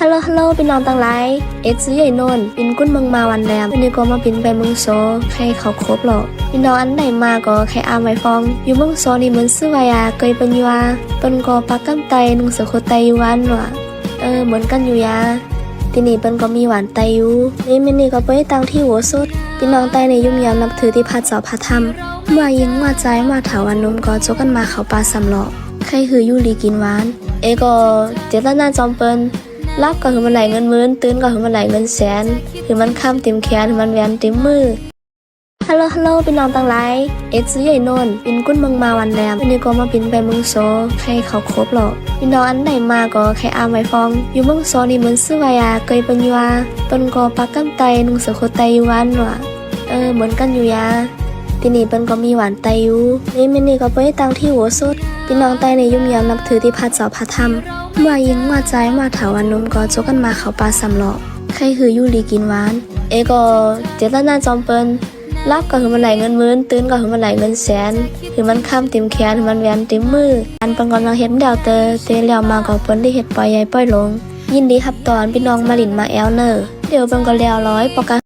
ฮัลโหลฮัลโหลพี่น้องต่างหลายเอ็ดซื้อใหญ่นนท์ปินกุ้นเมืองมาวันแรมวันนี้ก็มาปินไปเมืองโซใครเขาครบหรอกพี่น้องอันไหนมาก็ใครอามไว้ฟอง อยู่เมืองโซนี่เหมือนซื้อวายาเกยปัญญวาเปิ้นก็ปักกำไตนุ่งเสือโคไตอยู่วันว่ะเออเหมือนกันอยู่ยาที่นี่เปิ้นก็มีหวานไตอยู่นี่มินี่ก็ไปตังที่หัวสุดพี่น้องไตในยุ่มยามนับถือที่พัดเสาพัดธรรมมายิงมาใจมาถาวันนมก็จกกันมาเขาปลาสำหลอใครคือยูรีกินหวาน เอก็เจตนาจอมเปิ้น รับก็คือมันไหลเงินหมื่นตื่นก็คือมันไหลเงินแสนคือมันข้ามเต็มแขนคือมันแวนเต็มมือฮัลโหลฮัลโหลพี่น้องต่างหลายเอ็ดซื้อใหญ่นนท์ปินกุ้นเมืองมาวันแรมวันนี้ก็มาปินไปเมืองโซใครเขาครบหรอกพี่น้องอันไหนมาก็ใครอามไว้ฟอง อยู่เมืองโซนี่เหมือนซื้อวายาเกยปัญญาเปิ้นก็ปักกำไตนุ่งเสือโคไตอยู่วันว่ะเออเหมือนกันอยู่ยาที่นี่เปิ้นก็มีหวานไตอยู่นี่มินี่ก็ไปตังที่หัวสุดพี่น้องไตในยุ่มยามนับถือที่พัดเสาพัดธรรม มายิงมาใจมาถาวันนมก็จกกันมาเขาปลาสำหลอกใครคือยูรีกินหวาน เอก็เจตนาจอมเปิ้นรับก็คือมันไหลเงินหมื่นตื่นก็คือมันไหลเงินแสนคือมันข้ามต็มแขนมันแหวนต็มมืออันเปังกำลังเฮ็ดดาวเตอเตแล้วมาก็เปิ้นได้เฮ็ดปล่อยใหญ่ปล่อยลง ยินดีครับตอนพี่น้องมาลินมาแอลเนอร์เดี๋ยวเปิ้นก็แล้วร้อยปอกกา